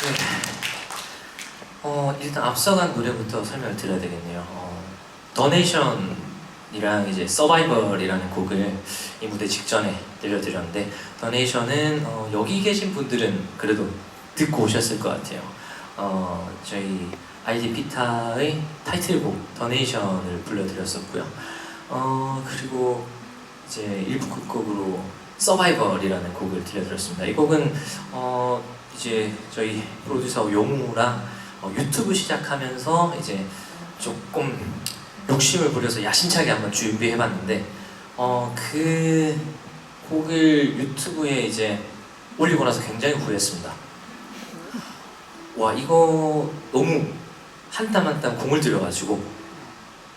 네. 어, 일단 앞서간 노래부터 설명을 드려야 되겠네요. 어, 더네이션이랑 이제 서바이벌이라는 곡을 이 무대 직전에 들려드렸는데 더네이션은 어, 여기 계신 분들은 그래도 듣고 오셨을 것 같아요. 어, 저희 아이디 피타의 타이틀곡 더네이션을 불러드렸었고요. 어, 그리고 이제 일부 끝곡으로 서바이벌이라는 곡을 들려드렸습니다. 이 곡은 어, 이제 저희 프로듀서 용우랑 어, 유튜브 시작하면서 이제 조금 욕심을 부려서 야심차게 한번 준비해봤는데 어, 그 곡을 유튜브에 이제 올리고 나서 굉장히 후회했습니다. 와 이거 너무 한 땀 한 땀 공을 들여가지고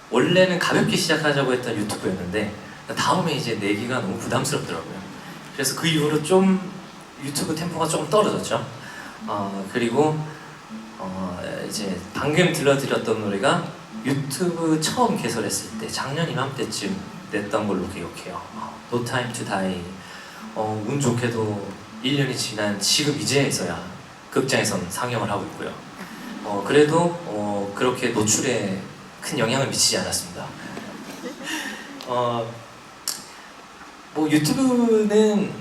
원래는 가볍게 시작하자고 했던 유튜브였는데 다음에 이제 내기가 너무 부담스럽더라고요. 그래서 그 이후로 좀 유튜브 템포가 조금 떨어졌죠. 어, 그리고 어, 이제 방금 들려드렸던 노래가 유튜브 처음 개설했을 때 작년 이맘때쯤 냈던 걸로 기억해요. 어, No Time to Die. 어, 운 좋게도 1년이 지난 지금 이제서야 극장에선 상영을 하고 있고요. 어, 그래도 어, 그렇게 노출에 큰 영향을 미치지 않았습니다. 어, 뭐 유튜브는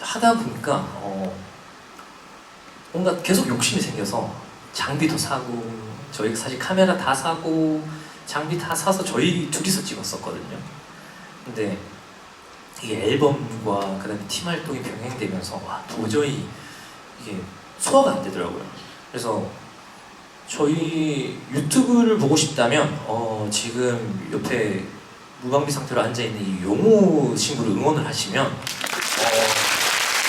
하다 보니까 어, 뭔가 계속 욕심이 생겨서 장비도 사고 저희 사실 카메라 다 사고 장비 다 사서 저희 둘이서 찍었었거든요. 근데 이게 앨범과 그다음에 팀 활동이 병행되면서 와 도저히 이게 소화가 안 되더라고요. 그래서 저희 유튜브를 보고 싶다면 어, 지금 옆에 무방비 상태로 앉아 있는 이 용호 친구를 응원을 하시면 어,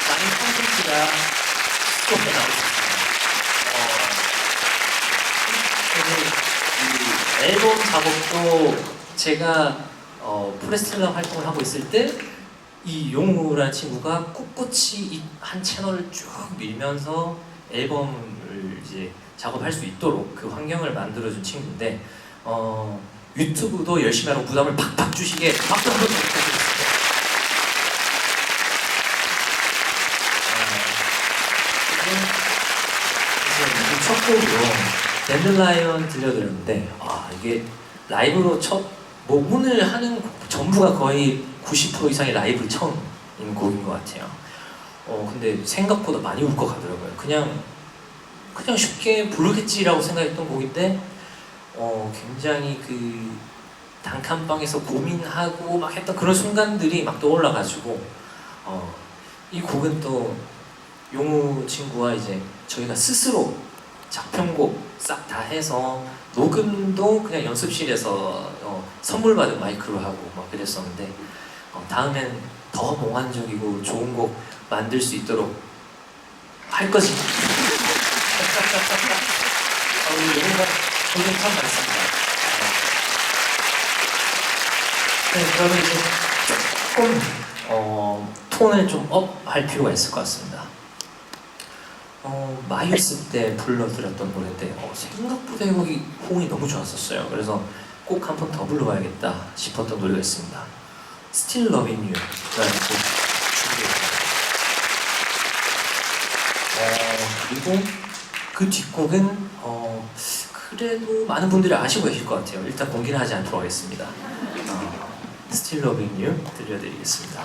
많은 콘텐츠가 수업에 나올 수 있습니다. 어, 앨범 작업도 제가 어, 프레스텔라 활동을 하고 있을 때 이 용우라는 친구가 꿋꿋이 이한 채널을 쭉 밀면서 앨범을 이제 작업할 수 있도록 그 환경을 만들어준 친구인데 어, 유튜브도 열심히 하고 부담을 팍팍 주시게 박수 한번 이제 첫 곡으로 댄들라이언 들려드렸는데 아 이게 라이브로 첫뭐 오늘 하는 곡 전부가 거의 90% 이상의 라이브 처음인 곡인 것 같아요. 어 근데 생각보다 많이 울것 같더라고요. 그냥 그냥 쉽게 부르겠지라고 생각했던 곡인데 어 굉장히 그 단칸방에서 고민하고 막 했던 그런 순간들이 막 떠올라가지고 어 이 곡은 또 용우 친구와 이제 저희가 스스로 작편곡 싹 다 해서 녹음도 그냥 연습실에서 어, 선물 받은 마이크로 하고 막 그랬었는데 어, 다음엔 더 몽환적이고 좋은 곡 만들 수 있도록 할 것입니다. 고생 참 많습니다. 어. 네, 그러면 이제 조금 어, 톤을 좀 업 할 필요가 있을 것 같습니다. 어, 마이스 때 불러드렸던 노래인데 어, 생각보다 이 곡이 호응이 너무 좋았었어요. 그래서 꼭 한 번 더 불러봐야겠다 싶었던 노래가 있습니다. Still Loving 준비했습니다. 어, 그리고 그 뒷곡은 어, 그래도 많은 분들이 아시고 계실 것 같아요. 일단 공개는 하지 않도록 하겠습니다. 어, Still Loving You 들려드리겠습니다.